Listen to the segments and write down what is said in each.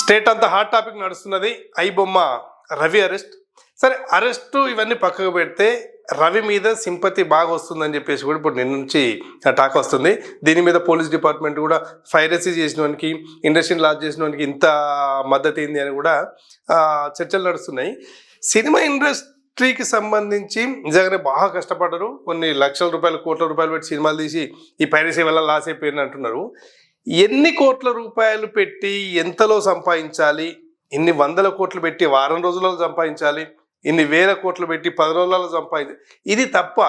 State అంతా hot topic నడుస్తున్నది. I బొమ్మ రవి అరెస్ట్. సరే అరెస్టు ఇవన్నీ పక్కకు పెడితే రవి మీద సింపతి బాగా వస్తుందని చెప్పేసి కూడా ఇప్పుడు నిన్న నుంచి టాక్ వస్తుంది. దీని మీద పోలీస్ డిపార్ట్మెంట్ కూడా ఫైరసీ చేసిన వానికి ఇండస్ట్రీని లాస్ చేసిన వానికి ఇంత మద్దతు ఏంది అని కూడా చర్చలు నడుస్తున్నాయి. సినిమా ఇండస్ట్రీకి సంబంధించి నిజంగానే బాగా కష్టపడరు. కొన్ని లక్షల రూపాయలు కోట్ల రూపాయలు పెట్టి సినిమాలు తీసి ఈ పైరసీ వల్ల లాస్ అయిపోయింది అంటున్నారు. ఎన్ని కోట్ల రూపాయలు పెట్టి ఎంతలో సంపాదించాలి? ఇన్ని వందల కోట్లు పెట్టి వారం రోజులలో సంపాదించాలి? ఇన్ని వేల కోట్లు పెట్టి పది రోజులలో సంపాదించాలి ఇది తప్ప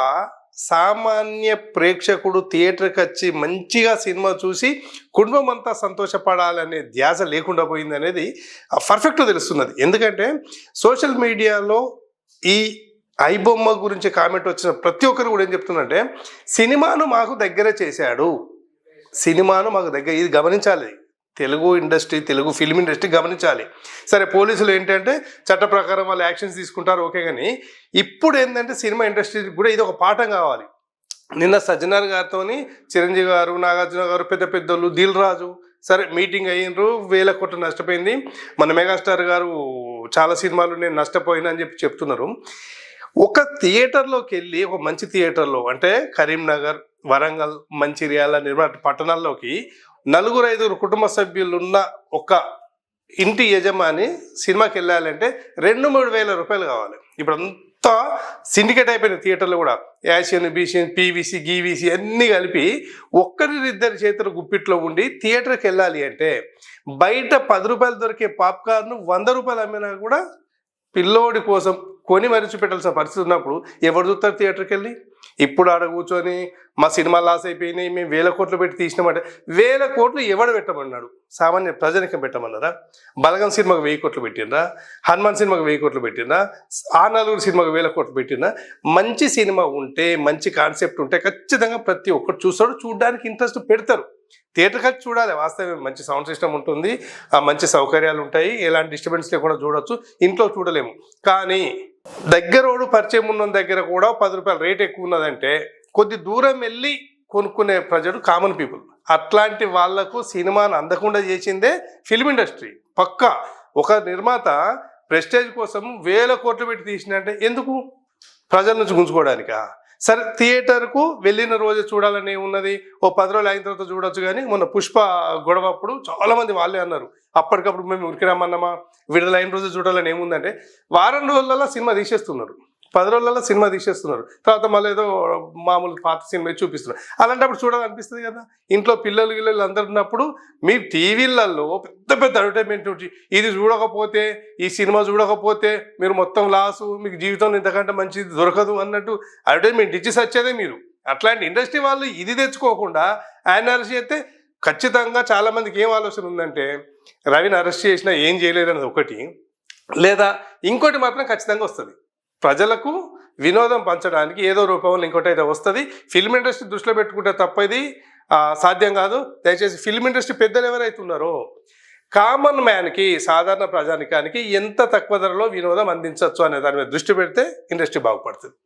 సామాన్య ప్రేక్షకుడు థియేటర్కి వచ్చి మంచిగా సినిమా చూసి కుటుంబం అంతా సంతోషపడాలనే ధ్యాస లేకుండా పోయింది అనేది పర్ఫెక్ట్ తెలుస్తున్నది. ఎందుకంటే సోషల్ మీడియాలో ఈ ఐబొమ్మ గురించి కామెంట్ వచ్చిన ప్రతి ఒక్కరు కూడా ఏం చెప్తుందంటే సినిమాను మాకు దగ్గర చేశాడు. సినిమాను మాకు దగ్గర ఇది గమనించాలి. Telugu industry Telugu film industry గమనించాలి. సరే పోలీసులు ఏంటంటే చట్ట ప్రకారం వాళ్ళు యాక్షన్స్ తీసుకుంటారు ఓకే కానీ ఇప్పుడు ఏంటంటే సినిమా ఇండస్ట్రీకి కూడా ఇది ఒక పాఠం కావాలి. నిన్న సజ్జనార్ గారితో చిరంజీవి గారు నాగార్జున గారు పెద్ద పెద్దోళ్ళు దిల్ రాజు సరే మీటింగ్ అయ్యిండ్రు వేల కోట్లు నష్టపోయింది. మన మెగాస్టార్ గారు చాలా సినిమాలు నేను నష్టపోయినా అని చెప్పి చెప్తున్నారు. ఒక థియేటర్లోకి వెళ్ళి ఒక మంచి థియేటర్లో అంటే కరీంనగర్ వరంగల్ మంచిర్యాల నిర్మల్ పట్టణాల్లోకి నలుగురు ఐదుగురు కుటుంబ సభ్యులున్న ఒక ఇంటి యజమాని సినిమాకి వెళ్ళాలంటే రెండు మూడు వేల రూపాయలు కావాలి. ఇప్పుడు అంతా సిండికేట్ అయిపోయిన థియేటర్లు కూడా యాసియన్ బీసీఎన్ పీవీసీ గీవీసీ అన్నీ కలిపి ఒక్కరిద్దరి చేతుల గుప్పిట్లో ఉండి థియేటర్కి వెళ్ళాలి అంటే బయట పది రూపాయలు దొరికే పాప్కార్న్ వంద రూపాయలు అమ్మినా కూడా పిల్లోడి కోసం కొని మరిచి పెట్టాల్సిన పరిస్థితి ఉన్నప్పుడు ఎవరు చూస్తారు థియేటర్కి వెళ్ళి ఇప్పుడు ఆడ కూర్చొని మా సినిమా లాస్ అయిపోయినాయి మేము వేల కోట్లు పెట్టి తీసినామంటే వేల కోట్లు ఎవడు పెట్టమన్నాడు? సామాన్య ప్రజలకి పెట్టమన్నారా? బలగం సినిమాకు వెయ్యి కోట్లు పెట్టిండ్రా? హనుమాన్ సినిమాకు వెయ్యి కోట్లు పెట్టిండ్రా? ఆ నలుగురు సినిమాకు వేల కోట్లు పెట్టిండ్రా? మంచి సినిమా ఉంటే మంచి కాన్సెప్ట్ ఉంటే ఖచ్చితంగా ప్రతి ఒక్కరు చూస్తాడు చూడడానికి ఇంట్రెస్ట్ పెడతారు. థియేటర్ కలిసి చూడాలి వాస్తవం మంచి సౌండ్ సిస్టమ్ ఉంటుంది ఆ మంచి సౌకర్యాలు ఉంటాయి ఎలాంటి డిస్టర్బెన్స్ లేకుండా చూడొచ్చు ఇంట్లో చూడలేము. కానీ దగ్గరోడు పరిచయం ఉన్న దగ్గర కూడా పది రూపాయలు రేట్ ఎక్కువ ఉన్నదంటే కొద్ది దూరం వెళ్ళి కొనుక్కునే ప్రజలు కామన్ పీపుల్ అట్లాంటి వాళ్ళకు సినిమాను అందకుండా చేసిందే ఫిల్మ్ ఇండస్ట్రీ పక్క. ఒక నిర్మాత ప్రెస్టేజ్ కోసం వేల కోట్లు పెట్టి తీసినంటే ఎందుకు? ప్రజల నుంచి గుంజుకోవడానికా? సరే థియేటర్కు వెళ్ళిన రోజు చూడాలని ఉన్నది. ఓ పది రోజులు అయిన తర్వాత చూడొచ్చు కానీ మొన్న పుష్ప గొడవ అప్పుడు చాలా మంది వాళ్ళే అన్నారు. అప్పటికప్పుడు మేము ఉరికి రమ్మన్నామా? విడుదలైన రోజు చూడాలని ఏముందంటే వారం రోజులలో సినిమా తీసేస్తున్నారు. పది రోజులలో సినిమా తీసేస్తున్నారు. తర్వాత మళ్ళీ ఏదో మామూలు పాత సినిమా చూపిస్తున్నారు. అలాంటప్పుడు చూడాలనిపిస్తుంది కదా. ఇంట్లో పిల్లలు గిల్లలు అందరు ఉన్నప్పుడు మీ టీవీలలో పెద్ద పెద్ద అడ్వర్టైజ్మెంట్ ఉంటుంది ఇది చూడకపోతే ఈ సినిమా చూడకపోతే మీరు మొత్తం లాసు మీకు జీవితంలో ఇంతకంటే మంచిది దొరకదు అన్నట్టు అడ్వర్టైజ్మెంట్ ఇచ్చి సచ్చేదే మీరు. అట్లాంటి ఇండస్ట్రీ వాళ్ళు ఇది తెచ్చుకోకుండా ఆయన అరెస్ట్ చేస్తే ఖచ్చితంగా చాలామందికి ఏం ఆలోచన ఉందంటే రవిని అరెస్ట్ చేసినా ఏం చేయలేదన్నది అనేది ఒకటి. లేదా ఇంకోటి మాత్రం ఖచ్చితంగా వస్తుంది. ప్రజలకు వినోదం పంచడానికి ఏదో రూపంలో ఇంకోటి అయితే వస్తుంది. ఫిల్మ్ ఇండస్ట్రీ దృష్టిలో పెట్టుకుంటే తప్ప ఇది సాధ్యం కాదు. దయచేసి ఫిల్మ్ ఇండస్ట్రీ పెద్దలు ఎవరైతే ఉన్నారో కామన్ మ్యాన్కి సాధారణ ప్రజానికానికి ఎంత తక్కువ ధరలో వినోదం అందించవచ్చు అనే దాని మీద దృష్టి పెడితే ఇండస్ట్రీ బాగుపడుతుంది.